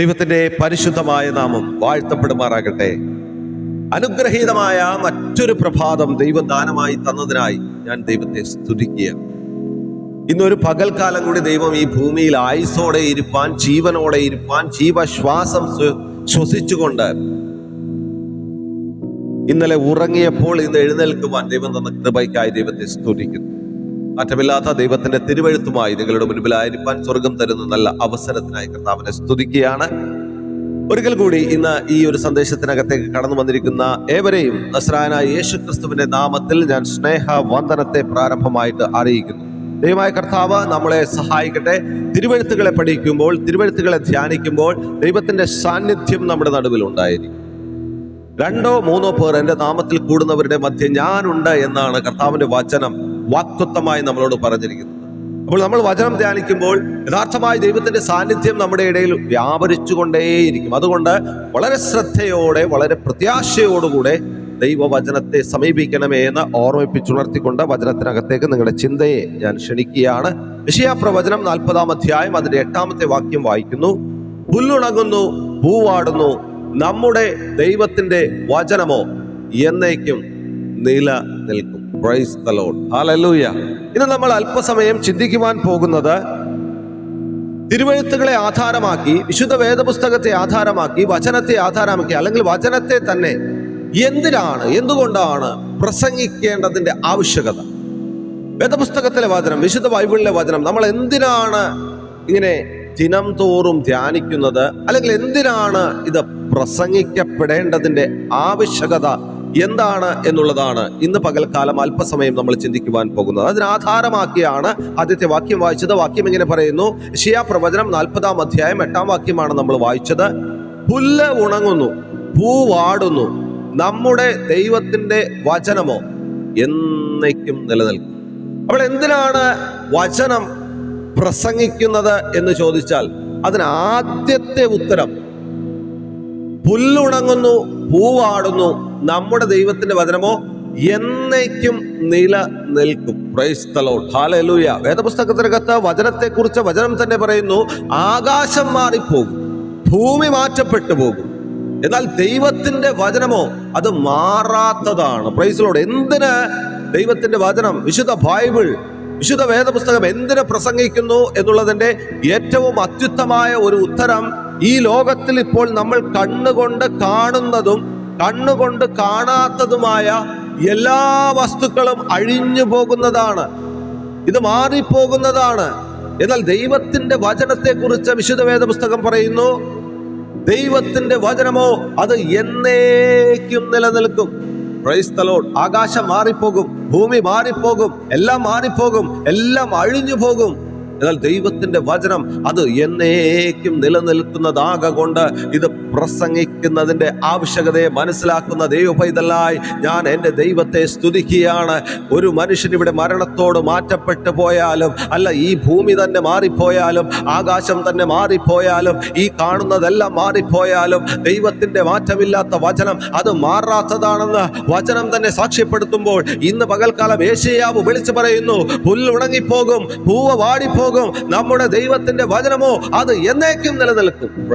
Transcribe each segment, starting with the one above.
ദൈവത്തിന്റെ പരിശുദ്ധമായ നാമം വാഴ്ത്തപ്പെടുമാറാകട്ടെ. അനുഗ്രഹീതമായ മറ്റൊരു പ്രഭാതം ദൈവദാനമായി തന്നതിനായി ഞാൻ ദൈവത്തെ സ്തുതിക്കുക ഇന്നൊരു പകൽക്കാലം കൂടി ദൈവം ഈ ഭൂമിയിൽ ആയുസോടെ ഇരുപ്പാൻ ജീവനോടെ ഇരുപ്പാൻ ജീവശ്വാസം ശ്വസിച്ചുകൊണ്ട് ഇന്നലെ ഉറങ്ങിയപ്പോൾ ഇന്ന് എഴുന്നേൽക്കുവാൻ ദൈവം തന്ന കൃപയ്ക്കായി ദൈവത്തെ സ്തുതിക്കുന്നു. മാറ്റമില്ലാത്ത ദൈവത്തിന്റെ തിരുവഴുത്തുമായി നിങ്ങളുടെ മുൻപിലായിരിക്കാൻ സ്വർഗം തരുന്ന നല്ല അവസരത്തിനായി കർത്താവിനെ സ്തുതിക്കുകയാണ്. ഒരിക്കൽ കൂടി ഇന്ന് ഈ ഒരു സന്ദേശത്തിനകത്തേക്ക് കടന്നു വന്നിരിക്കുന്ന ഏവരെയും നസ്രാനായ യേശു ക്രിസ്തുവിന്റെ നാമത്തിൽ ഞാൻ സ്നേഹ വന്ദനത്തെ പ്രാരംഭമായിട്ട് അറിയിക്കുന്നു. ദൈവമായ കർത്താവ് നമ്മളെ സഹായിക്കട്ടെ. തിരുവഴുത്തുകളെ പഠിക്കുമ്പോൾ തിരുവഴുത്തുകളെ ധ്യാനിക്കുമ്പോൾ ദൈവത്തിന്റെ സാന്നിധ്യം നമ്മുടെ നടുവിൽ ഉണ്ടായിരിക്കും. രണ്ടോ മൂന്നോ പേർ എന്റെ നാമത്തിൽ കൂടുന്നവരുടെ മധ്യ ഞാനുണ്ട് എന്നാണ് കർത്താവിന്റെ വചനം. വാക്തത്വമായി നമ്മളോട് പറഞ്ഞിരിക്കുന്നത് അപ്പോൾ നമ്മൾ വചനം ധ്യാനിക്കുമ്പോൾ യഥാർത്ഥമായ ദൈവത്തിന്റെ സാന്നിധ്യം നമ്മുടെ ഇടയിൽ വ്യാപരിച്ചുകൊണ്ടേയിരിക്കും. അതുകൊണ്ട് വളരെ ശ്രദ്ധയോടെ വളരെ പ്രത്യാശയോടുകൂടെ ദൈവവചനത്തെ സമീപിക്കണമേ എന്ന് ഓർമ്മിപ്പിച്ചുണർത്തിക്കൊണ്ട് വചനത്തിനകത്തേക്ക് നിങ്ങളുടെ ചിന്തയെ ഞാൻ ക്ഷണിക്കുകയാണ്. വിഷയ പ്രവചനം നാൽപ്പതാം അധ്യായം അതിന്റെ എട്ടാമത്തെ വാക്യം വായിക്കുന്നു. പുല്ലുണങ്ങുന്നു പൂവാടുന്നു നമ്മുടെ ദൈവത്തിന്റെ വചനമോ എന്നേക്കും നില നിൽക്കും പ്രൈസ് ദ ലോഡ് ഹാലൂയ ഇന്ന് നമ്മൾ അല്പസമയം ചിന്തിക്കുവാൻ പോകുന്നത് തിരുവഴുത്തുകളെ ആധാരമാക്കി വിശുദ്ധ വേദപുസ്തകത്തെ ആധാരമാക്കി വചനത്തെ ആധാരമാക്കി അല്ലെങ്കിൽ വചനത്തെ തന്നെ എന്തിനാണ് എന്തുകൊണ്ടാണ് പ്രസംഗിക്കേണ്ടതിന്റെ ആവശ്യകത? വേദപുസ്തകത്തിലെ വചനം വിശുദ്ധ ബൈബിളിലെ വചനം നമ്മൾ എന്തിനാണ് ഇങ്ങനെ ദിനം തോറും ധ്യാനിക്കുന്നത്? അല്ലെങ്കിൽ എന്തിനാണ് ഇത് പ്രസംഗിക്കപ്പെടേണ്ടതിന്റെ ആവശ്യകത എന്താണ് എന്നുള്ളതാണ് ഇന്ന് പകൽക്കാലം അല്പസമയം നമ്മൾ ചിന്തിക്കുവാൻ പോകുന്നത്. അതിനാധാരമാക്കിയാണ് ആദ്യത്തെ വാക്യം വായിച്ചത്. വാക്യം ഇങ്ങനെ പറയുന്നു. ഷിയാ പ്രവചനം നാൽപ്പതാം അധ്യായം എട്ടാം വാക്യമാണ് നമ്മൾ വായിച്ചത്. പുല്ല് ഉണങ്ങുന്നു പൂ വാടുന്നു. നമ്മുടെ ദൈവത്തിന്റെ വചനമോ എന്നേക്കും നിലനിൽക്കും. അപ്പോൾ എന്തിനാണ് വചനം പ്രസംഗിക്കുന്നത് എന്ന് ചോദിച്ചാൽ അതിന് ആദ്യത്തെ ഉത്തരം പുല്ലുണങ്ങുന്നു പൂവാടുന്നു നമ്മുടെ ദൈവത്തിന്റെ വചനമോ എന്നേക്കും നിലനിൽക്കും പ്രൈസ് ദ വചനത്തെ വചനത്തെക്കുറിച്ച് വചനം തന്നെ പറയുന്നു. ആകാശം മാറിപ്പോകും ഭൂമി മാറ്റപ്പെട്ടു പോകും. എന്നാൽ ദൈവത്തിന്റെ വചനമോ അത് മാറാത്തതാണ്. പ്രൈസ് ലോർഡ് എന്തിന് ദൈവത്തിന്റെ വചനം വിശുദ്ധ ബൈബിൾ വിശുദ്ധ വേദപുസ്തകം എന്തിനെ പ്രസംഗിക്കുന്നു എന്നുള്ളതിന്റെ ഏറ്റവും അത്യുത്തമായ ഒരു ഉത്തരം ഈ ലോകത്തിൽ ഇപ്പോൾ നമ്മൾ കണ്ണുകൊണ്ട് കാണുന്നതും കണ്ണുകൊണ്ട് കാണാത്തതുമായ എല്ലാ വസ്തുക്കളും അഴിഞ്ഞു പോകുന്നതാണ്. ഇത് മാറിപ്പോകുന്നതാണ്. എന്നാൽ ദൈവത്തിന്റെ വചനത്തെക്കുറിച്ച് വിശുദ്ധ വേദപുസ്തകം പറയുന്നു ദൈവത്തിന്റെ വചനമോ അത് എന്നേക്കും നിലനിൽക്കും. Lord. ആകാശം മാറിപ്പോകും ഭൂമി മാറിപ്പോകും എല്ലാം മാറിപ്പോകും എല്ലാം അഴിഞ്ഞു പോകും. എന്നാൽ ദൈവത്തിന്റെ വചനം അത് എന്നേക്കും നിലനിൽക്കുന്നതാകൊണ്ട് ഇത് പ്രസംഗിക്കുന്നതിന്റെ ആവശ്യകതയെ മനസ്സിലാക്കുന്ന ദൈവപൈതലായി ഞാൻ എന്റെ ദൈവത്തെ സ്തുതിക്കുകയാണ്. ഒരു മനുഷ്യൻ ഇവിടെ മരണത്തോട് മാറ്റപ്പെട്ടു പോയാലും അല്ല ഈ ഭൂമി തന്നെ മാറിപ്പോയാലും ആകാശം തന്നെ മാറിപ്പോയാലും ഈ കാണുന്നതെല്ലാം മാറിപ്പോയാലും ദൈവത്തിന്റെ മാറ്റമില്ലാത്ത വചനം അത് മാറാത്തതാണെന്ന് വചനം തന്നെ സാക്ഷ്യപ്പെടുത്തുമ്പോൾ ഇന്ന് പകൽക്കാലം ഏഷ്യാവ് വിളിച്ചു പറയുന്നു പുല്ലുണങ്ങിപ്പോകും പൂവ വാടിപ്പോകും. നമ്മുടെ ദൈവത്തിന്റെ വചനമോ അത് എന്നേക്കും നിലനിൽക്കും.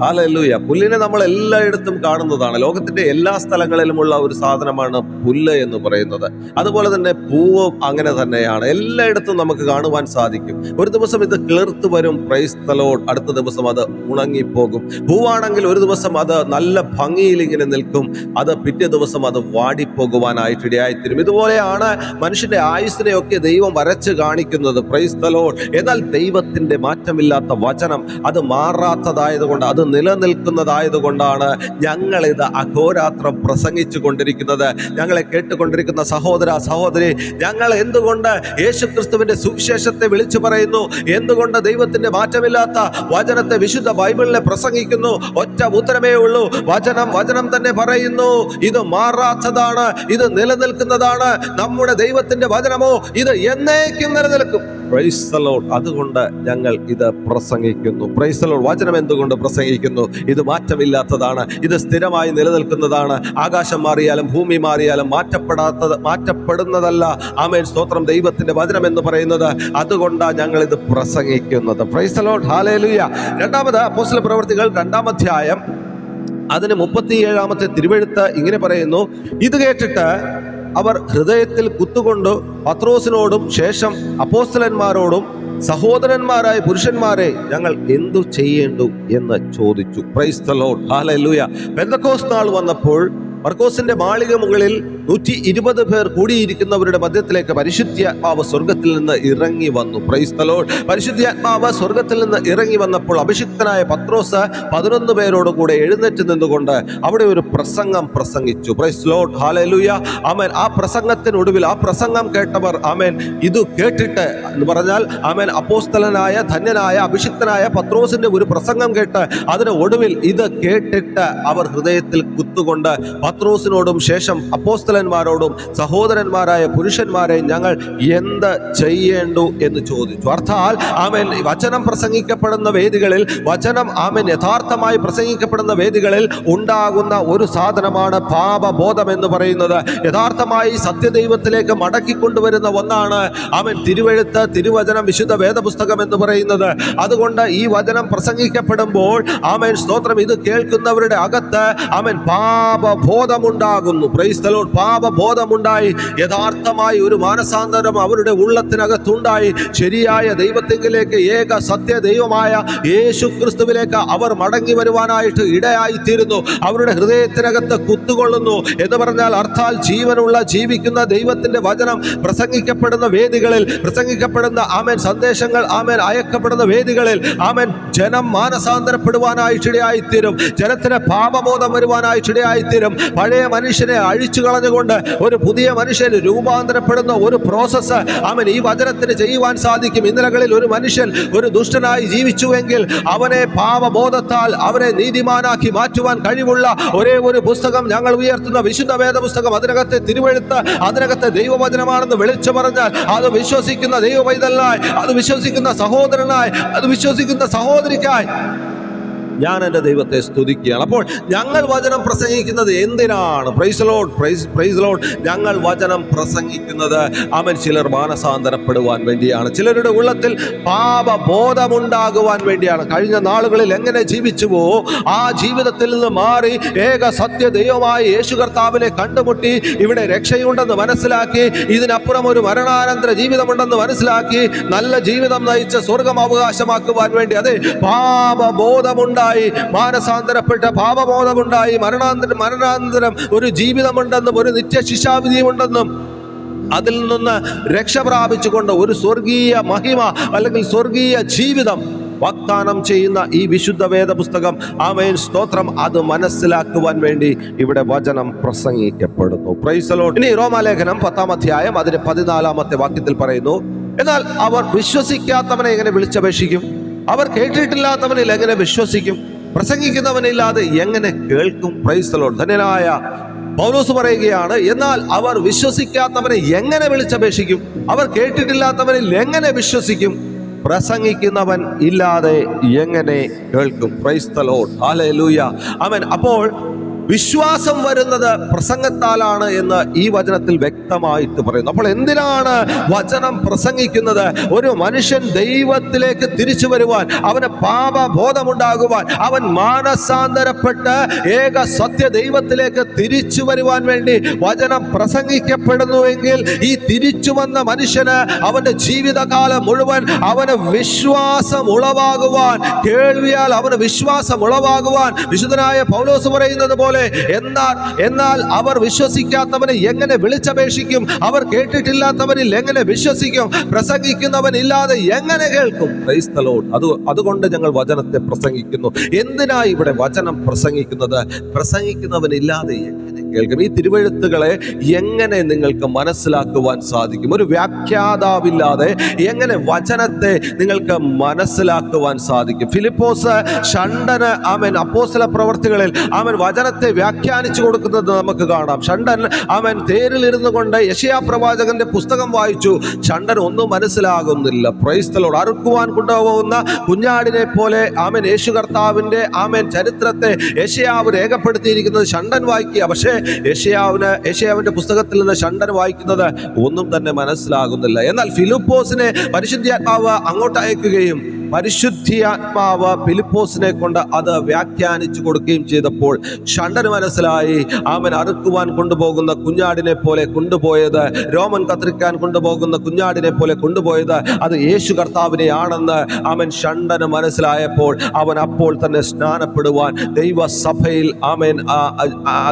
Hallelujah. പുല്ലിനെ നമ്മൾ എല്ലായിടത്തും കാണുന്നതാണ്. ലോകത്തിന്റെ എല്ലാ സ്ഥലങ്ങളിലുമുള്ള ഒരു സാധനമാണ് പുല്ല് എന്ന് പറയുന്നത്. അതുപോലെ തന്നെ പൂവ് അങ്ങനെ തന്നെയാണ്. എല്ലായിടത്തും നമുക്ക് കാണുവാൻ സാധിക്കും. ഒരു ദിവസം ഇത് കിളിർത്ത് വരും. പ്രൈസ് തലോഡ് അടുത്ത ദിവസം അത് ഉണങ്ങിപ്പോകും. പൂവാണെങ്കിൽ ഒരു ദിവസം അത് നല്ല ഭംഗിയിൽ ഇങ്ങനെ നിൽക്കും. അത് പിറ്റേ ദിവസം അത് വാടിപ്പോകുവാനായിട്ടിടയായിത്തീരും ഇതുപോലെയാണ് മനുഷ്യന്റെ ആയുസ്സിനെയൊക്കെ ദൈവം വരച്ച് കാണിക്കുന്നത്. പ്രൈസ് തലോഡ് എന്നാൽ ദൈവത്തിന്റെ മാറ്റമില്ലാത്ത വചനം അത് മാറാത്തതായതുകൊണ്ട് അത് നിലനിൽക്കുന്നതായതുകൊണ്ടാണ് ഞങ്ങളിത് ഇത് അഘോരാത്രം പ്രസംഗിച്ചു കൊണ്ടിരിക്കുന്നത് ഞങ്ങളെ കേട്ടുകൊണ്ടിരിക്കുന്ന സഹോദര സഹോദരി ഞങ്ങൾ എന്തുകൊണ്ട് യേശു ക്രിസ്തുവിന്റെ സുവിശേഷത്തെ വിളിച്ചു പറയുന്നു? എന്തുകൊണ്ട് ദൈവത്തിന്റെ മാറ്റമില്ലാത്ത വചനത്തെ വിശുദ്ധ ബൈബിളിനെ പ്രസംഗിക്കുന്നു? ഒറ്റ ഉത്തരമേ ഉള്ളൂ. വചനം വചനം തന്നെ പറയുന്നു. ഇത് മാറാത്തതാണ് ഇത് നിലനിൽക്കുന്നതാണ്. നമ്മുടെ ദൈവത്തിന്റെ വചനമോ ഇത് എന്നേക്കും നിലനിൽക്കും. Praise അതുകൊണ്ട് ഞങ്ങൾ ഇത് പ്രസംഗിക്കുന്നു. പ്രൈസ് ലോഡ് വചനം എന്തുകൊണ്ട് പ്രസംഗിക്കുന്നു? ഇത് മാറ്റമില്ലാത്തതാണ്. ഇത് സ്ഥിരമായി നിലനിൽക്കുന്നതാണ്. ആകാശം മാറിയാലും ഭൂമി മാറിയാലും മാറ്റപ്പെടാത്ത മാറ്റപ്പെടുന്നതല്ല. ആമേൻ. സ്തോത്രം ദൈവത്തിന്റെ വചനം എന്ന് പറയുന്നത്. അതുകൊണ്ടാണ് ഞങ്ങൾ ഇത് പ്രസംഗിക്കുന്നത്. പ്രൈസ് ലോഡ് ഹാലേലുയ രണ്ടാമത് പോസ്റ്റൽ പ്രവർത്തികൾ രണ്ടാം അധ്യായം. അതിന് മുപ്പത്തിയേഴാമത്തെ തിരുവഴുത്ത് ഇങ്ങനെ പറയുന്നു. ഇത് കേട്ടിട്ട് അവർ ഹൃദയത്തിൽ കുത്തുകൊണ്ട് പത്രോസിനോടും ശേഷം അപ്പോസ്തലന്മാരോടും സഹോദരന്മാരായ പുരുഷന്മാരെ ഞങ്ങൾ എന്തു ചെയ്യേണ്ടു എന്ന് ചോദിച്ചു. പ്രൈസ് ഹാലൂയ പെന്തക്കോസ് നാൾ വന്നപ്പോൾ മർക്കോസിന്റെ മാളിക മുകളിൽ നൂറ്റി ഇരുപത് പേർ കൂടിയിരിക്കുന്നവരുടെ മധ്യത്തിലേക്ക് പരിശുദ്ധാത്മാവ് സ്വർഗത്തിൽ നിന്ന് ഇറങ്ങി വന്നു. പ്രൈസ് പരിശുദ്ധാത്മാവ് സ്വർഗത്തിൽ നിന്ന് ഇറങ്ങി വന്നപ്പോൾ അഭിഷിക്തനായ പത്രോസ് പതിനൊന്ന് പേരോട് കൂടെ എഴുന്നേറ്റ് നിന്നുകൊണ്ട് അവിടെ ഒരു പ്രസംഗം പ്രസംഗിച്ചു. പ്രൈസ് ഹാലൂയ ആമേൻ ആ പ്രസംഗത്തിനൊടുവിൽ ആ പ്രസംഗം കേട്ടവർ ആമേൻ ഇത് കേട്ടിട്ട് എന്ന് പറഞ്ഞാൽ ആമേൻ അപ്പോസ്തലനായ ധന്യനായ അഭിഷിക്തനായ പത്രോസിന്റെ ഒരു പ്രസംഗം കേട്ട് അതിന് ഒടുവിൽ ഇത് കേട്ടിട്ട് അവർ ഹൃദയത്തിൽ കുത്തുകൊണ്ട് പത്രോസിനോടും ശേഷം അപ്പോസ്തലന്മാരോടും സഹോദരന്മാരായ പുരുഷന്മാരെ ഞങ്ങൾ എന്ത് ചെയ്യേണ്ടു എന്ന് ചോദിച്ചു. അർത്ഥാൽ ആമൻ വചനം പ്രസംഗിക്കപ്പെടുന്ന വേദികളിൽ വചനം ആമൻ യഥാർത്ഥമായി പ്രസംഗിക്കപ്പെടുന്ന വേദികളിൽ ഉണ്ടാകുന്ന ഒരു സാധനമാണ് പാപബോധം എന്ന് പറയുന്നത്. യഥാർത്ഥമായി സത്യദൈവത്തിലേക്ക് മടക്കിക്കൊണ്ടുവരുന്ന ഒന്നാണ് അവൻ തിരുവെഴുത്ത് തിരുവചനം വിശുദ്ധ വേദപുസ്തകം എന്ന് പറയുന്നത്. അതുകൊണ്ട് ഈ വചനം പ്രസംഗിക്കപ്പെടുമ്പോൾ ആമൻ സ്തോത്രം ഇത് കേൾക്കുന്നവരുടെ അകത്ത് അവൻ പാപബോധമുണ്ടാകുന്നു പ്രൈസ്തലോൺ പാപബോധമുണ്ടായി. യഥാർത്ഥമായി ഒരു മാനസാന്തരം അവരുടെ ഉള്ളത്തിനകത്തുണ്ടായി. ശരിയായ ദൈവത്തെങ്കിലേക്ക് ഏക സത്യ ദൈവമായ യേശു ക്രിസ്തുവിലേക്ക് അവർ മടങ്ങി വരുവാനായിട്ട് ഇടയായിത്തീരുന്നു. അവരുടെ ഹൃദയത്തിനകത്ത് കുത്തുകൊള്ളുന്നു. എന്ന് പറഞ്ഞാൽ അർത്ഥാൽ ജീവനുള്ള ജീവിക്കുന്ന ദൈവത്തിന്റെ വചനം പ്രസംഗിക്കപ്പെടുന്ന വേദികളിൽ പ്രസംഗിക്കപ്പെടുന്ന ആമേൻ സന്ദേശങ്ങൾ ആമേൻ അയക്കപ്പെടുന്ന വേദികളിൽ ആമേൻ ജനം മാനസാന്തരപ്പെടുവാനായിട്ടിടയായിത്തീരും ജനത്തിന് പാപബോധം വരുവാനായിട്ടിടയായിത്തീരും പഴയ മനുഷ്യനെ അഴിച്ചു കളഞ്ഞുകൊണ്ട് ഒരു പുതിയ മനുഷ്യൻ രൂപാന്തരപ്പെടുന്ന ഒരു പ്രോസസ്സ് അവൻ ഈ വചനത്തിന് ചെയ്യുവാൻ സാധിക്കും. ഇന്നലകളിൽ ഒരു മനുഷ്യൻ ഒരു ദുഷ്ടനായി ജീവിച്ചുവെങ്കിൽ അവനെ പാവബോധത്താൽ അവനെ നീതിമാനാക്കി മാറ്റുവാൻ കഴിവുള്ള ഒരേ ഒരു പുസ്തകം ഞങ്ങൾ ഉയർത്തുന്ന വിശുദ്ധ വേദ പുസ്തകം അതിനകത്തെ തിരുവെഴുത്ത് അതിനകത്തെ ദൈവവചനമാണെന്ന് വിളിച്ചു പറഞ്ഞാൽ അത് വിശ്വസിക്കുന്ന ദൈവവൈതലായി അത് വിശ്വസിക്കുന്ന സഹോദരനായി അത് വിശ്വസിക്കുന്ന സഹോദരിക്കായി ഞാൻ എന്റെ ദൈവത്തെ സ്തുതിക്കുകയാണ്. അപ്പോൾ ഞങ്ങൾ വചനം പ്രസംഗിക്കുന്നത് എന്തിനാണ്? Praise lord praise praise lord ഞങ്ങൾ വചനം പ്രസംഗിക്കുന്നത് അവൻ ചിലർ മാനസാന്തരപ്പെടുവാൻ വേണ്ടിയാണ്. ചിലരുടെ ഉള്ളത്തിൽ പാപബോധമുണ്ടാകുവാൻ വേണ്ടിയാണ്. കഴിഞ്ഞ നാളുകളിൽ എങ്ങനെ ജീവിച്ചുവോ ആ ജീവിതത്തിൽ നിന്ന് മാറി ഏക സത്യ ദൈവമായ യേശു കർത്താവിനെ കണ്ടുമുട്ടി ഇവിടെ രക്ഷയുണ്ടെന്ന് മനസ്സിലാക്കി ഇതിനപ്പുറം ഒരു മരണാനന്തര ജീവിതമുണ്ടെന്ന് മനസ്സിലാക്കി നല്ല ജീവിതം നയിച്ച് സ്വർഗം അവകാശമാക്കുവാൻ വേണ്ടി അതെ പാപബോധമുണ്ടായി മാനസാന്തരപ്പെട്ട ഭാവബോധമുണ്ടായി. മരണാന്തരം മരണാന്തരം ഒരു ജീവിതമുണ്ടെന്നും ഒരു നിത്യ ശിശാവിധിയും ഉണ്ടെന്നും അതിൽ നിന്ന് രക്ഷ പ്രാപിച്ചുകൊണ്ട് ഒരു സ്വർഗീയ മഹിമ അല്ലെങ്കിൽ സ്വർഗീയ ജീവിതം വാഗ്ദാനം ചെയ്യുന്ന ഈ വിശുദ്ധ വേദ പുസ്തകം ആമേൻ. സ്തോത്രം. അത് മനസ്സിലാക്കുവാൻ വേണ്ടി ഇവിടെ വചനം പ്രസംഗിക്കപ്പെടുന്നു. ഇനി റോമാലേഖനം പത്താം അധ്യായം അതിന് പതിനാലാമത്തെ വാക്യത്തിൽ പറയുന്നു എന്നാൽ അവർ വിശ്വസിക്കാത്തവനെ എങ്ങനെ വിളിച്ചപേക്ഷിക്കും? അവർ കേട്ടിട്ടില്ലാത്തവനിൽ എങ്ങനെ വിശ്വസിക്കും? പ്രസംഗിക്കുന്നവനില്ലാതെ എങ്ങനെ കേൾക്കും? പ്രൈസ്തലോൺ ധന്യനായ പൗലോസ് പറയുകയാണ് എന്നാൽ അവർ വിശ്വസിക്കാത്തവനെ എങ്ങനെ വിളിച്ചപേക്ഷിക്കും? അവർ കേട്ടിട്ടില്ലാത്തവനിൽ എങ്ങനെ വിശ്വസിക്കും? പ്രസംഗിക്കുന്നവൻ ഇല്ലാതെ എങ്ങനെ കേൾക്കും? ക്രൈസ്തലോഡ് ലൂയ അവൻ അപ്പോൾ വിശ്വാസം വരുന്നത് പ്രസംഗത്താലാണ് എന്ന് ഈ വചനത്തിൽ വ്യക്തമായിട്ട് പറയുന്നു. അപ്പോൾ എന്തിനാണ് വചനം പ്രസംഗിക്കുന്നത്? ഒരു മനുഷ്യൻ ദൈവത്തിലേക്ക് തിരിച്ചു വരുവാൻ അവന് പാപബോധമുണ്ടാകുവാൻ അവൻ മാനസാന്തരപ്പെട്ട് ഏക സത്യ ദൈവത്തിലേക്ക് തിരിച്ചു വരുവാൻ വേണ്ടി വചനം പ്രസംഗിക്കപ്പെടുന്നുവെങ്കിൽ ഈ തിരിച്ചു വന്ന മനുഷ്യന് അവന്റെ ജീവിതകാലം മുഴുവൻ അവന് വിശ്വാസം ഉളവാകുവാൻ കേൾവിയാൽ അവന് വിശ്വാസം ഉളവാകുവാൻ വിശുദ്ധനായ പൗലോസ് പറയുന്നത് പോലെ എന്നാൽ എന്നാൽ അവർ വിശ്വസിക്കാത്തവനെ എങ്ങനെ വിളിച്ചപേക്ഷിക്കും? അവർ കേട്ടിട്ടില്ലാത്തവനിൽ എങ്ങനെ വിശ്വസിക്കും? പ്രസംഗിക്കുന്നവൻ ഇല്ലാതെ എങ്ങനെ കേൾക്കും. അത് അതുകൊണ്ട് ഞങ്ങൾ വചനത്തെ പ്രസംഗിക്കുന്നു. എന്തിനാ ഇവിടെ വചനം പ്രസംഗിക്കുന്നത്? പ്രസംഗിക്കുന്നവനില്ലാതെ എങ്ങനെ കേൾക്കും? ഈ തിരുവഴുത്തുകളെ എങ്ങനെ നിങ്ങൾക്ക് മനസ്സിലാക്കുവാൻ സാധിക്കും? ഒരു വ്യാഖ്യാതാവില്ലാതെ എങ്ങനെ വചനത്തെ നിങ്ങൾക്ക് മനസ്സിലാക്കുവാൻ സാധിക്കും? ഫിലിപ്പോസ് ഷണ്ടന് അവൻ അപ്പോസല പ്രവർത്തികളിൽ അവൻ വചനത്തെ വ്യാഖ്യാനിച്ചു കൊടുക്കുന്നത് നമുക്ക് കാണാം. ഷണ്ടൻ അവൻ തേരിൽ ഇരുന്നു കൊണ്ട് യശയാ പ്രവാചകന്റെ പുസ്തകം വായിച്ചു. ഷണ്ടൻ ഒന്നും മനസ്സിലാകുന്നില്ല. പ്രൈസ്തലോട് അറുക്കുവാൻ കൊണ്ടുപോകുന്ന കുഞ്ഞാടിനെ പോലെ ആമൻ യേശു കർത്താവിന്റെ ആമൻ ചരിത്രത്തെ യശയാവ് രേഖപ്പെടുത്തിയിരിക്കുന്നത് ഷണ്ടൻ വായിക്കുക. പക്ഷേ യശയാവിന് യശയാവിന്റെ പുസ്തകത്തിൽ നിന്ന് ഷണ്ടൻ വായിക്കുന്നത് ഒന്നും തന്നെ മനസ്സിലാകുന്നില്ല. എന്നാൽ ഫിലിപ്പോസിനെ പരിശുദ്ധാത്മാവ് അങ്ങോട്ട് അയക്കുകയും പരിശുദ്ധിയാത്മാവ് ഫിലിപ്പോസിനെ കൊണ്ട് അത് വ്യാഖ്യാനിച്ചു കൊടുക്കുകയും ചെയ്തപ്പോൾ ഷണ്ടന് മനസ്സിലായി. അവൻ അറുക്കുവാൻ കൊണ്ടുപോകുന്ന കുഞ്ഞാടിനെ പോലെ കൊണ്ടുപോയത് രോമൻ കത്തിരിക്കാൻ കൊണ്ടുപോകുന്ന കുഞ്ഞാടിനെ പോലെ കൊണ്ടുപോയത് അത് യേശു കർത്താവിനെയാണെന്ന് അവൻ ഷണ്ടന് മനസ്സിലായപ്പോൾ അവൻ അപ്പോൾ തന്നെ സ്നാനപ്പെടുവാൻ ദൈവസഭയിൽ അവൻ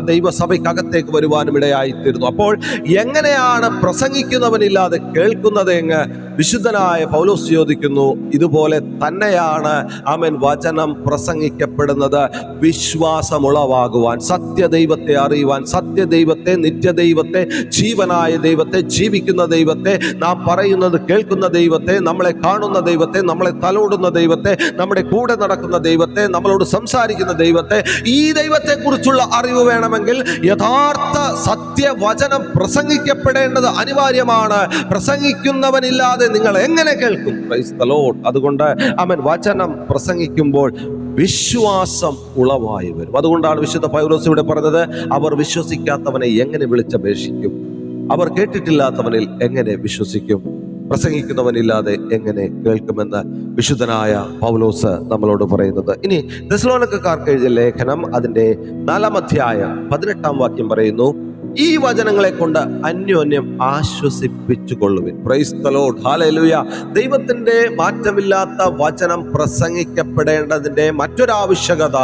ദൈവസഭയ്ക്കകത്തേക്ക് വരുവാനും ഇടയായിത്തീരുന്നു അപ്പോൾ എങ്ങനെയാണ് പ്രസംഗിക്കുന്നവനില്ലാതെ കേൾക്കുന്നത് എന്ന് വിശുദ്ധനായ പൗലോസ് ചോദിക്കുന്നു ഇതുപോലെ തന്നെയാണ് അവൻ വചനം പ്രസംഗിക്കപ്പെടുന്നത്. വിശ്വാസമുളവാകുവാൻ സത്യദൈവത്തെ അറിയുവാൻ സത്യദൈവത്തെ നിത്യദൈവത്തെ ജീവനായ ദൈവത്തെ ജീവിക്കുന്ന ദൈവത്തെ നാം പറയുന്നത് കേൾക്കുന്ന ദൈവത്തെ നമ്മളെ കാണുന്ന ദൈവത്തെ നമ്മളെ തലോടുന്ന ദൈവത്തെ നമ്മുടെ കൂടെ നടക്കുന്ന ദൈവത്തെ നമ്മളോട് സംസാരിക്കുന്ന ദൈവത്തെ ഈ ദൈവത്തെ കുറിച്ചുള്ള അറിവ് വേണമെങ്കിൽ യഥാർത്ഥ സത്യവചനം പ്രസംഗിക്കപ്പെടേണ്ടത് അനിവാര്യമാണ്. പ്രസംഗിക്കുന്നവനില്ലാതെ നിങ്ങൾ എങ്ങനെ കേൾക്കും പ്രൈസ് Lord. അതുകൊണ്ട് അവൻ വചനം പ്രസംഗിക്കുമ്പോൾ വിശ്വാസം ഉളവായി വരും. അതുകൊണ്ടാണ് വിശുദ്ധ പൗലോസ് ഇവിടെ പറഞ്ഞത് അവർ വിശ്വസിക്കാത്തവനെ എങ്ങനെ വിളിച്ചപേക്ഷിക്കും? അവർ കേട്ടിട്ടില്ലാത്തവനിൽ എങ്ങനെ വിശ്വസിക്കും? പ്രസംഗിക്കുന്നവനില്ലാതെ എങ്ങനെ കേൾക്കുമെന്ന് വിശുദ്ധനായ പൗലോസ് നമ്മളോട് പറയുന്നത്. ഇനി ദസ്ലോനക്കാർക്ക് എഴുതിയ ലേഖനം അതിന്റെ നാലാം അധ്യായം പതിനെട്ടാം വാക്യം പറയുന്നു ഈ വചനങ്ങളെ കൊണ്ട് അന്യോന്യം ആശ്വസിപ്പിച്ചു കൊള്ളുവിൻ പ്രൈസ് തലോഡ് ഹാലലുയ ദൈവത്തിന്റെ മാറ്റമില്ലാത്ത വചനം പ്രസംഗിക്കപ്പെടേണ്ടതിന്റെ മറ്റൊരാവശ്യകത.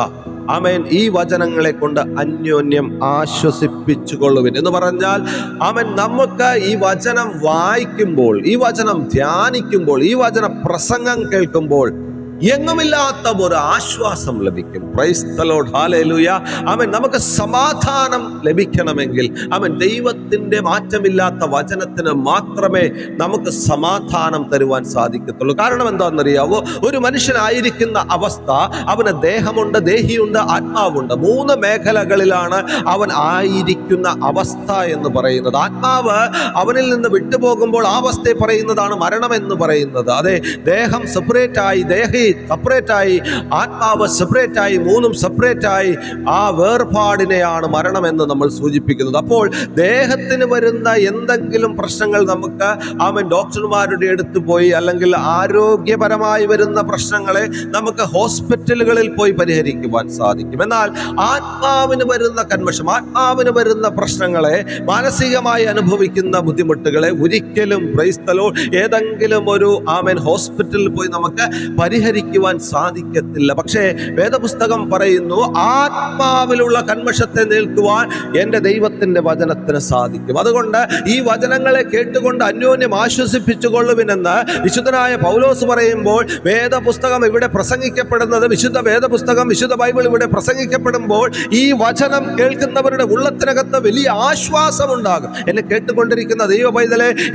ആമേൻ. ഈ വചനങ്ങളെ കൊണ്ട് അന്യോന്യം ആശ്വസിപ്പിച്ചു കൊള്ളുവിൻ എന്ന് പറഞ്ഞാൽ ആമൻ നമുക്ക് ഈ വചനം വായിക്കുമ്പോൾ ഈ വചനം ധ്യാനിക്കുമ്പോൾ ഈ വചന പ്രസംഗം കേൾക്കുമ്പോൾ എങ്ങുമില്ലാത്ത ഒരു ആശ്വാസം ലഭിക്കും. ക്രൈസ്തലോട് ഹാലേലൂയ അവൻ നമുക്ക് സമാധാനം ലഭിക്കണമെങ്കിൽ അവൻ ദൈവത്തിന്റെ മാറ്റമില്ലാത്ത വചനത്തിന് മാത്രമേ നമുക്ക് സമാധാനം തരുവാൻ സാധിക്കത്തുള്ളൂ. കാരണം എന്താണെന്നറിയാവോ? ഒരു മനുഷ്യനായിരിക്കുന്ന അവസ്ഥ അവന് ദേഹമുണ്ട് ദേഹിയുണ്ട് ആത്മാവുണ്ട്. മൂന്ന് മേഖലകളിലാണ് അവൻ ആയിരിക്കുന്ന അവസ്ഥ എന്ന് പറയുന്നത്. ആത്മാവ് അവനിൽ നിന്ന് വിട്ടുപോകുമ്പോൾ ആ അവസ്ഥയെ പറയുന്നതാണ് മരണം എന്ന് പറയുന്നത്. അതെ ദേഹം സെപ്പറേറ്റ് ആയി ദേഹി സെപ്പറേറ്റ് ആയി ആത്മാവ് സെപ്പറേറ്റ് ആയി മൂന്നും സെപ്പറേറ്റ് ആയി ആ വേർപാടിനെയാണ് മരണമെന്ന് നമ്മൾ സൂചിപ്പിക്കുന്നത്. അപ്പോൾ ദേഹത്തിന് വരുന്ന എന്തെങ്കിലും പ്രശ്നങ്ങൾ നമുക്ക് അവൻ ഡോക്ടർമാരുടെ അടുത്ത് പോയി അല്ലെങ്കിൽ ആരോഗ്യപരമായി വരുന്ന പ്രശ്നങ്ങളെ നമുക്ക് ഹോസ്പിറ്റലുകളിൽ പോയി പരിഹരിക്കുവാൻ സാധിക്കും. എന്നാൽ ആത്മാവിന് വരുന്ന കന്മഷം ആത്മാവിന് വരുന്ന പ്രശ്നങ്ങളെ മാനസികമായി അനുഭവിക്കുന്ന ബുദ്ധിമുട്ടുകളെ ഒരിക്കലും ക്രൈസ്തലോ ഏതെങ്കിലും ഒരു ആമൻ ഹോസ്പിറ്റലിൽ പോയി നമുക്ക് പരിഹരിക്കുവാൻ സാധിക്കത്തില്ല. പക്ഷേ വേദപുസ്തകം പറയുന്നു ആത്മാവിലുള്ള കന്മഷത്തെ നിൽക്കുവാൻ എന്റെ ദൈവത്തിന്റെ വചനത്തിന് സാധിക്കും. അതുകൊണ്ട് ഈ വചനങ്ങളെ കേട്ടുകൊണ്ട് അന്യോന്യം ആശ്വസിപ്പിച്ചുകൊള്ളുവിനെന്ന് വിശുദ്ധനായ പൗലോസ് പറയുമ്പോൾ വേദപുസ്തകം ഇവിടെ പ്രസംഗിക്കപ്പെടുന്നത് വിശുദ്ധ വേദപുസ്തകം വിശുദ്ധ ബൈബിൾ ഇവിടെ പ്രസംഗിക്കപ്പെടുമ്പോൾ ഈ വചനം കേൾക്കുന്നവരുടെ ഉള്ളത്തിനകത്ത് വലിയ ആശ്വാസം ഉണ്ടാകും എന്നെ കേട്ടുകൊണ്ടിരിക്കുന്ന ദൈവ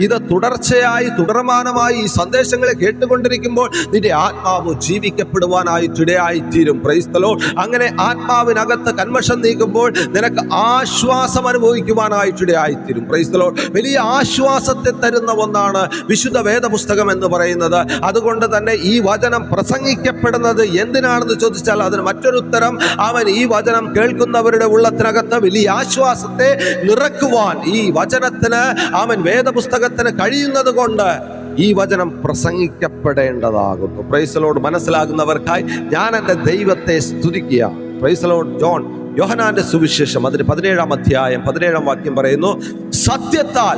ഇത് തുടർച്ചയായി തുടർമാനമായി ഈ സന്ദേശങ്ങളെ കേട്ടുകൊണ്ടിരിക്കുമ്പോൾ നിന്റെ ആത്മാവ് ജീവിക്കപ്പെടുവാനായിട്ടിടയായിത്തീരും ക്രൈസ്തലോ അങ്ങനെ ആത്മാവിനകത്ത് കന്മഷം നീക്കുമ്പോൾ നിനക്ക് ആശ്വാസം അനുഭവിക്കുവാനായിട്ടിടയായിത്തീരും ക്രൈസ്തലോ വലിയ ആശ്വാസത്തെ തരുന്ന ഒന്നാണ് വിശുദ്ധ വേദപുസ്തകം എന്ന് പറയുന്നത്. അതുകൊണ്ട് തന്നെ ഈ വചനം പ്രസംഗിക്കപ്പെടുന്നത് എന്തിനാണെന്ന് ചോദിച്ചാൽ അതിന് മറ്റൊരു ഉത്തരം അവൻ ഈ വചനം കേൾക്കുന്നവരുടെ ഉള്ളത്തിനകത്ത് വലിയ ആശ്വാസത്തെ നിറക്കുവാൻ ഈ വചനത്തിന് അവൻ വേദപുസ്തകത്തിന് കഴിയുന്നത് കൊണ്ട് ഈ വചനം പ്രസംഗിക്കപ്പെടേണ്ടതാകുന്നു. പ്രൈസലോട് മനസ്സിലാകുന്നവർക്കായി ഞാൻ എന്റെ ദൈവത്തെ സ്തുതിക്കുക പ്രൈസലോട് ജോൺ യോഹനാന്റെ സുവിശേഷം അതിന് പതിനേഴാം അധ്യായം പതിനേഴാം വാക്യം പറയുന്നു സത്യത്താൽ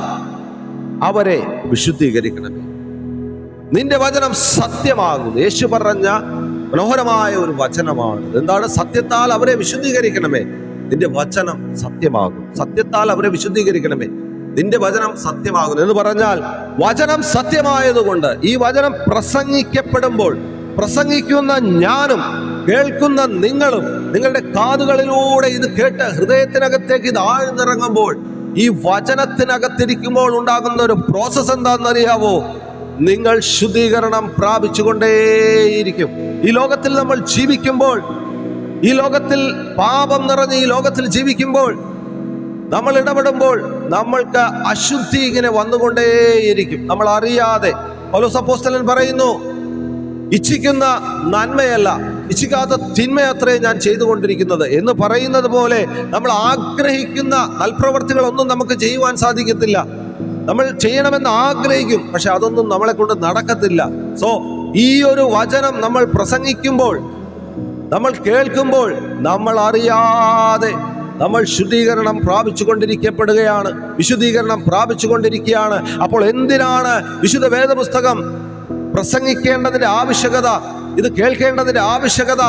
അവരെ വിശുദ്ധീകരിക്കണമേ. നിന്റെ വചനം സത്യമാകുന്നു. യേശു പറഞ്ഞ മനോഹരമായ ഒരു വചനമാണ്. എന്താണ്? സത്യത്താൽ അവരെ വിശുദ്ധീകരിക്കണമേ. നിന്റെ വചനം സത്യമാകും സത്യത്താൽ അവരെ വിശുദ്ധീകരിക്കണമേ. നിന്റെ വചനം സത്യമാകുന്നു എന്ന് പറഞ്ഞാൽ വചനം സത്യമായതുകൊണ്ട് ഈ വചനം പ്രസംഗിക്കപ്പെടുമ്പോൾ പ്രസംഗിക്കുന്ന ഞാനും കേൾക്കുന്ന നിങ്ങളും നിങ്ങളുടെ കാതുകളിലൂടെ ഇത് കേട്ട് ഹൃദയത്തിനകത്തേക്ക് ഇത് ആഴ്ന്നിറങ്ങുമ്പോൾ ഈ വചനത്തിനകത്തിരിക്കുമ്പോൾ ഉണ്ടാകുന്ന ഒരു പ്രോസസ് എന്താണെന്നറിയാവോ നിങ്ങൾ ശുദ്ധീകരണം പ്രാപിച്ചുകൊണ്ടേയിരിക്കും. ഈ ലോകത്തിൽ നമ്മൾ ജീവിക്കുമ്പോൾ ഈ ലോകത്തിൽ പാപം നിറഞ്ഞ ഈ ലോകത്തിൽ ജീവിക്കുമ്പോൾ നമ്മൾ ഇടപെടുമ്പോൾ നമ്മൾക്ക് അശുദ്ധി ഇങ്ങനെ വന്നുകൊണ്ടേയിരിക്കും. നമ്മൾ അറിയാതെ പൗലോസപ്പോസ്തലൻ പറയുന്നു ഇച്ഛിക്കുന്ന നന്മയല്ല ഇച്ഛിക്കാത്ത തിന്മയത്രേ ഞാൻ ചെയ്തുകൊണ്ടിരിക്കുന്നത്. എന്ന് പറയുന്നത് പോലെ നമ്മൾ ആഗ്രഹിക്കുന്ന നൽപ്രവർത്തികളൊന്നും നമുക്ക് ചെയ്യുവാൻ സാധിക്കത്തില്ല. നമ്മൾ ചെയ്യണമെന്ന് ആഗ്രഹിക്കും പക്ഷെ അതൊന്നും നമ്മളെ കൊണ്ട് നടക്കത്തില്ല. സോ ഈ ഒരു വചനം നമ്മൾ പ്രസംഗിക്കുമ്പോൾ നമ്മൾ കേൾക്കുമ്പോൾ നമ്മൾ അറിയാതെ നമ്മൾ ശുദ്ധീകരണം പ്രാപിച്ചു കൊണ്ടിരിക്കപ്പെടുകയാണ് വിശുദ്ധീകരണം പ്രാപിച്ചു കൊണ്ടിരിക്കുകയാണ് അപ്പോൾ എന്തിനാണ് വിശുദ്ധ വേദപുസ്തകം പ്രസംഗിക്കേണ്ടതിന്റെ ആവശ്യകത? ഇത് കേൾക്കേണ്ടതിന്റെ ആവശ്യകത?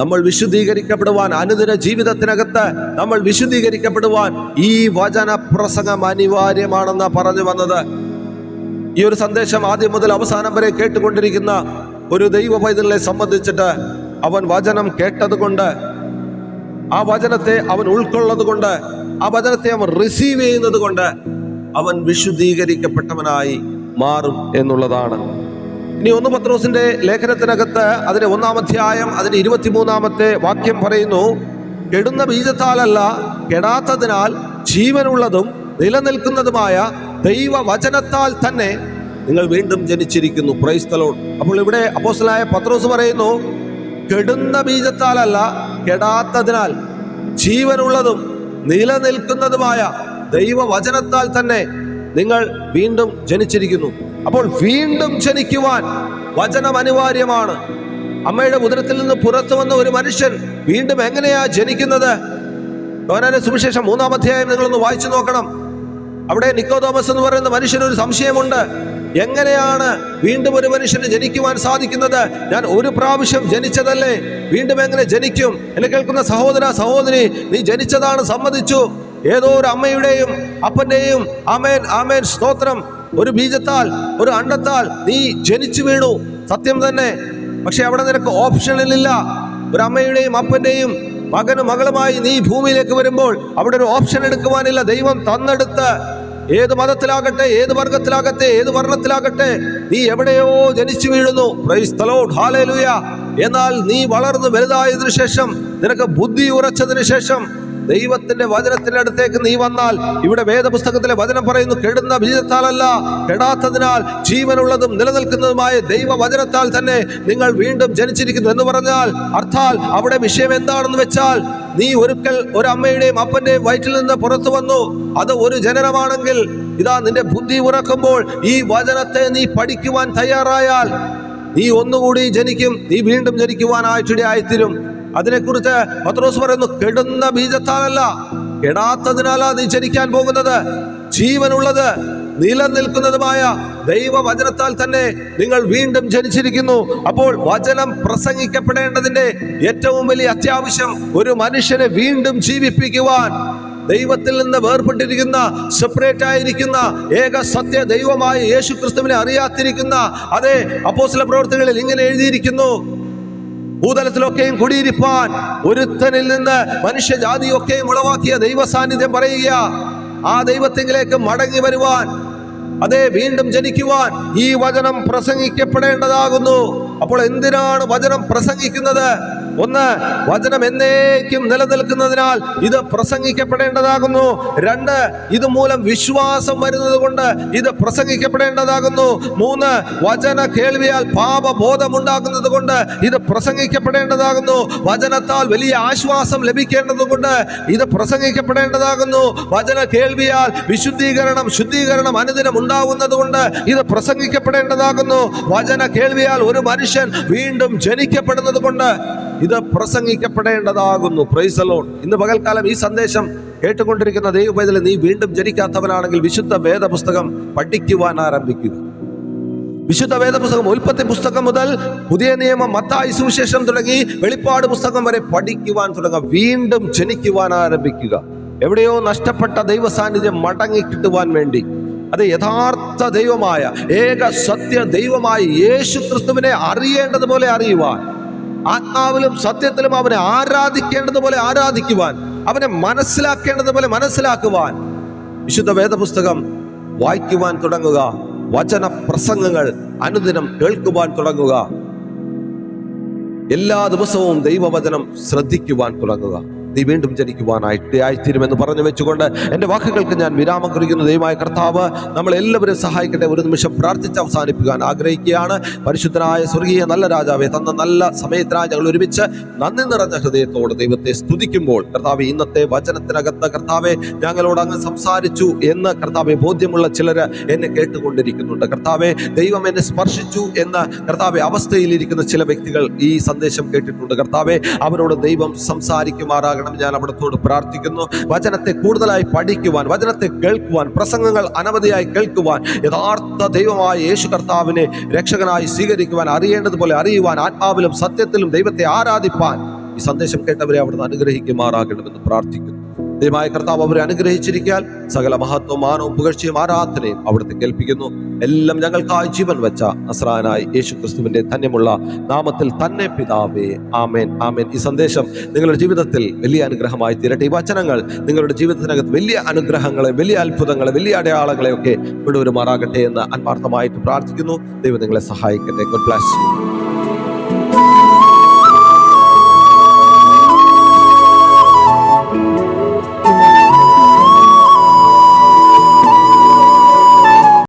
നമ്മൾ വിശുദ്ധീകരിക്കപ്പെടുവാൻ അനുദിന ജീവിതത്തിനകത്ത് നമ്മൾ വിശുദ്ധീകരിക്കപ്പെടുവാൻ ഈ വചന പ്രസംഗം അനിവാര്യമാണെന്ന് പറഞ്ഞു വന്നത്. ഈ ഒരു സന്ദേശം ആദ്യം മുതൽ അവസാനം വരെ കേട്ടുകൊണ്ടിരിക്കുന്ന ഒരു ദൈവ പൈതലിനെ സംബന്ധിച്ചിട്ട് അവൻ വചനം കേട്ടതുകൊണ്ട് ആ വചനത്തെ അവൻ ഉൾക്കൊള്ളത് കൊണ്ട് ആ വചനത്തെ അവൻ റിസീവ് ചെയ്യുന്നത് കൊണ്ട് അവൻ വിശുദ്ധീകരിക്കപ്പെട്ടവനായി മാറും എന്നുള്ളതാണ്. ഇനി ഒന്ന് പത്രോസിന്റെ ലേഖനത്തിനകത്ത് അതിന്റെ ഒന്നാം അധ്യായം അതിന്റെ ഇരുപത്തിമൂന്നാമത്തെ വാക്യം പറയുന്നു കെടുന്ന ബീജത്താലല്ല കെടാത്തതിനാൽ ജീവനുള്ളതും നിലനിൽക്കുന്നതുമായ ദൈവവചനത്താൽ തന്നെ നിങ്ങൾ വീണ്ടും ജനിച്ചിരിക്കുന്നു. പ്രൈസ്തലോൺ അപ്പോൾ ഇവിടെ അപ്പോസലായ പത്രോസ് പറയുന്നു കെടുന്ന ബീജത്താലല്ല കെടാത്തതിനാൽ ജീവനുള്ളതും നിലനിൽക്കുന്നതുമായ ദൈവവചനത്താൽ തന്നെ നിങ്ങൾ വീണ്ടും ജനിച്ചിരിക്കുന്നു. അപ്പോൾ വീണ്ടും ജനിക്കുവാൻ വചനം അനിവാര്യമാണ്. അമ്മയുടെ ഉദരത്തിൽ നിന്ന് പുറത്തു വന്ന ഒരു മനുഷ്യൻ വീണ്ടും എങ്ങനെയാ ജനിക്കുന്നത്? ഓരോ സുവിശേഷം മൂന്നാം അധ്യായം നിങ്ങളൊന്ന് വായിച്ചു നോക്കണം. അവിടെ നിക്കോതോമസ് എന്ന് പറയുന്ന മനുഷ്യനൊരു സംശയമുണ്ട്. എങ്ങനെയാണ് വീണ്ടും ഒരു മനുഷ്യന് ജനിക്കുവാൻ സാധിക്കുന്നത്? ഞാൻ ഒരു പ്രാവശ്യം ജനിച്ചതല്ലേ? വീണ്ടും എങ്ങനെ ജനിക്കും? എന്നെ കേൾക്കുന്ന സഹോദര സഹോദരി നീ ജനിച്ചതാണ് സമ്മതിച്ചു. ഏതോ ഒരു അമ്മയുടെയും അപ്പന്റെയും ആമേൻ ആമേൻ സ്തോത്രം. ഒരു ബീജത്താൽ ഒരു അണ്ടത്താൽ നീ ജനിച്ചു വീണു. സത്യം തന്നെ. പക്ഷെ അവിടെ നിനക്ക് ഓപ്ഷനിലില്ല ഒരു അമ്മയുടെയും അപ്പന്റെയും മകനും മകളുമായി നീ ഭൂമിയിലേക്ക് വരുമ്പോൾ അവിടെ ഒരു ഓപ്ഷൻ എടുക്കുവാനില്ല ദൈവം തന്നെടുത്ത്. ഏത് മതത്തിലാകട്ടെ ഏത് വർഗത്തിലാകട്ടെ ഏത് വർണത്തിലാകട്ടെ നീ എവിടെയോ ജനിച്ചു വീഴുന്നു. എന്നാൽ നീ വളർന്ന് വലുതായതിനു ശേഷം നിനക്ക് ബുദ്ധി ഉറച്ചതിനു ശേഷം ദൈവത്തിന്റെ വചനത്തിന്റെ അടുത്തേക്ക് നീ വന്നാൽ ഇവിടെ വേദപുസ്തകത്തിലെ വചനം പറയുന്നു കെടുന്ന ബീജത്താലല്ല കെടാത്തതിനാൽ ജീവനുള്ളതും നിലനിൽക്കുന്നതുമായ ദൈവ വചനത്താൽ തന്നെ നിങ്ങൾ വീണ്ടും ജനിച്ചിരിക്കുന്നു എന്ന് പറഞ്ഞാൽ അർത്ഥാൽ അവിടെ വിഷയം എന്താണെന്ന് വെച്ചാൽ നീ ഒരിക്കൽ ഒരു അമ്മയുടെയും അപ്പന്റെയും വയറ്റിൽ നിന്ന് പുറത്തു വന്നു. അത് ഒരു ജനനമാണെങ്കിൽ ഇതാ നിന്റെ ബുദ്ധി ഉറക്കുമ്പോൾ ഈ വചനത്തെ നീ പഠിക്കുവാൻ തയ്യാറായാൽ നീ ഒന്നുകൂടി ജനിക്കും നീ വീണ്ടും ജനിക്കുവാനായിട്ടിടയായിത്തീരും അതിനെക്കുറിച്ച് പത്രോസ് പറയുന്നു കെടുന്ന ബീജത്താലല്ല കെടാത്തതിനാലാ നീ ജനിക്കാൻ പോകുന്നത്. ജീവനുള്ളത് നിലനിൽക്കുന്നതുമായ ദൈവവചനത്താൽ തന്നെ നിങ്ങൾ വീണ്ടും ജനിച്ചിരിക്കുന്നു. അപ്പോൾ വചനം പ്രസംഗിക്കപ്പെടേണ്ടതിന്റെ ഏറ്റവും വലിയ അത്യാവശ്യം ഒരു മനുഷ്യനെ വീണ്ടും ജീവിപ്പിക്കുവാൻ ദൈവത്തിൽ നിന്ന് വേർപെട്ടിരിക്കുന്ന സെപ്പറേറ്റ് ആയിരിക്കുന്ന ഏക സത്യ ദൈവമായ യേശു ക്രിസ്തുവിനെ അറിയാത്തിരിക്കുന്ന അതെ അപ്പോസ്ല പ്രവർത്തികളിൽ ഇങ്ങനെ എഴുതിയിരിക്കുന്നു. ഭൂതലത്തിലൊക്കെയും കുടിയിരിപ്പാൻ ഒരുത്തനിൽ നിന്ന് മനുഷ്യജാതിയൊക്കെയും ഉളവാക്കിയ ദൈവ സാന്നിധ്യം പറയുക ആ ദൈവത്തിങ്കിലേക്ക് മടങ്ങി വരുവാൻ അതെ വീണ്ടും ജനിക്കുവാൻ ഈ വചനം പ്രസംഗിക്കപ്പെടേണ്ടതാകുന്നു. അപ്പോൾ എന്തിനാണ് വചനം പ്രസംഗിക്കുന്നത്? ഒന്ന് വചനം എന്നേക്കും നിലനിൽക്കുന്നതിനാൽ ഇത് പ്രസംഗിക്കപ്പെടേണ്ടതാകുന്നു. രണ്ട് ഇത് മൂലം വിശ്വാസം വരുന്നത് കൊണ്ട് ഇത് പ്രസംഗിക്കപ്പെടേണ്ടതാകുന്നു. മൂന്ന് വചന കേൾവിയാൽ പാപബോധമുണ്ടാകുന്നത് കൊണ്ട് ഇത് പ്രസംഗിക്കപ്പെടേണ്ടതാകുന്നു. വചനത്താൽ വലിയ ആശ്വാസം ലഭിക്കേണ്ടത് കൊണ്ട് ഇത് പ്രസംഗിക്കപ്പെടേണ്ടതാകുന്നു. വചന കേൾവിയാൽ വിശുദ്ധീകരണം ശുദ്ധീകരണം അനുദിനം ഉണ്ടാകുന്നത് കൊണ്ട് ഇത് പ്രസംഗിക്കപ്പെടേണ്ടതാകുന്നു. വചന കേൾവിയാൽ ഒരു മനുഷ്യൻ വീണ്ടും ജനിക്കപ്പെടുന്നത് കൊണ്ട് ഇത് പ്രസംഗിക്കപ്പെടേണ്ടതാകുന്നു. പ്രൈസലോൺ ഇന്ന് പകൽക്കാലം ഈ സന്ദേശം കേട്ടുകൊണ്ടിരിക്കുന്ന ദൈവപൈതൽ നീ വീണ്ടും ജനിക്കാത്തവനാണെങ്കിൽ വിശുദ്ധ വേദപുസ്തകം പഠിക്കുവാൻ ആരംഭിക്കുക. വിശുദ്ധ വേദപുസ്തകം ഉൽപ്പത്തി പുസ്തകം മുതൽ പുതിയ നിയമം മത്തായി സുവിശേഷം തുടങ്ങി വെളിപ്പാട് പുസ്തകം വരെ പഠിക്കുവാൻ തുടങ്ങുക. വീണ്ടും ജനിക്കുവാൻ ആരംഭിക്കുക. എവിടെയോ നഷ്ടപ്പെട്ട ദൈവ സാന്നിധ്യം മടങ്ങി കിട്ടുവാൻ വേണ്ടി അത് യഥാർത്ഥ ദൈവമായ ഏക സത്യ ദൈവമായ യേശു ക്രിസ്തുവിനെ അറിയേണ്ടതുപോലെ അറിയുവാൻ ആത്മാവിലും സത്യത്തിലും അവനെ ആരാധിക്കേണ്ടതുപോലെ ആരാധിക്കുവാൻ അവനെ മനസ്സിലാക്കേണ്ടതുപോലെ മനസ്സിലാക്കുവാൻ വിശുദ്ധ വേദപുസ്തകം വായിക്കുവാൻ തുടങ്ങുക വചന പ്രസംഗങ്ങൾ അനുദിനം കേൾക്കുവാൻ തുടങ്ങുക എല്ലാ ദിവസവും ദൈവവചനം ശ്രദ്ധിക്കുവാൻ തുടങ്ങുക. നീ വീണ്ടും ജനിക്കുവാനായിട്ട് ആയിത്തീരുമെന്ന് പറഞ്ഞു വെച്ചുകൊണ്ട് എന്റെ വാക്കുകൾക്ക് ഞാൻ വിരാമം കുറിക്കുന്ന ദൈവമായ കർത്താവ് നമ്മൾ എല്ലാവരും സഹായിക്കട്ടെ. ഒരു നിമിഷം പ്രാർത്ഥിച്ച് അവസാനിപ്പിക്കാൻ ആഗ്രഹിക്കുകയാണ്. പരിശുദ്ധനായ സ്വർഗീയ നല്ല രാജാവെ തന്ന നല്ല സമയത്തിനായി ഞങ്ങൾ ഒരുമിച്ച് നന്ദി നിറഞ്ഞ ഹൃദയത്തോട് ദൈവത്തെ സ്തുതിക്കുമ്പോൾ കർത്താവ് ഇന്നത്തെ വചനത്തിനകത്ത് കർത്താവെ ഞങ്ങളോട് അങ്ങ് സംസാരിച്ചു എന്ന് കർത്താവെ ബോധ്യമുള്ള ചിലർ എന്നെ കേട്ടുകൊണ്ടിരിക്കുന്നുണ്ട്. കർത്താവെ ദൈവം എന്നെ സ്പർശിച്ചു എന്ന് കർത്താവെ അവസ്ഥയിലിരിക്കുന്ന ചില വ്യക്തികൾ ഈ സന്ദേശം കേട്ടിട്ടുണ്ട്. കർത്താവെ അവരോട് ദൈവം സംസാരിക്കുമാറാകണം ഞാൻ അവിടത്തോട് പ്രാർത്ഥിക്കുന്നു. വചനത്തെ കൂടുതലായി പഠിക്കുവാൻ വചനത്തെ കേൾക്കുവാൻ പ്രസംഗങ്ങൾ അനവധിയായി കേൾക്കുവാൻ യഥാർത്ഥ ദൈവമായ യേശു കർത്താവിനെ രക്ഷകനായി സ്വീകരിക്കുവാൻ അറിയേണ്ടതുപോലെ അറിയുവാൻ ആത്മാവിലും സത്യത്തിലും ദൈവത്തെ ആരാധിപ്പാൻ ഈ സന്ദേശം കേട്ടവരെ അവിടുന്ന് അനുഗ്രഹിക്കുമാറാകണമെന്ന് പ്രാർത്ഥിക്കുന്നു. ദൈവമായ കർത്താവ് അവരെ അനുഗ്രഹിച്ചിരിക്കാൻ സകല മഹത്വം മാനവും പുകഴ്ചയും ആരാധനയും അവിടുത്തെ കേൾപ്പിക്കുന്നു. എല്ലാം ഞങ്ങൾക്കായി ജീവൻ വെച്ച അസ്രാനായി യേശു ക്രിസ്തുവിന്റെ ധന്യമുള്ള നാമത്തിൽ തന്നെ പിതാവേ ആമേൻ ആമേൻ. ഈ സന്ദേശം നിങ്ങളുടെ ജീവിതത്തിൽ വലിയ അനുഗ്രഹമായി തീരട്ടെ. ഈ വചനങ്ങൾ നിങ്ങളുടെ ജീവിതത്തിനകത്ത് വലിയ അനുഗ്രഹങ്ങളെ വലിയ അത്ഭുതങ്ങളെ വലിയ അടയാളങ്ങളെയൊക്കെ വിടുവരുമാറാകട്ടെ എന്ന് ആത്മാർത്ഥമായിട്ട് പ്രാർത്ഥിക്കുന്നു. ദൈവം നിങ്ങളെ സഹായിക്കട്ടെ. ഗുഡ് ബ്ലാസ്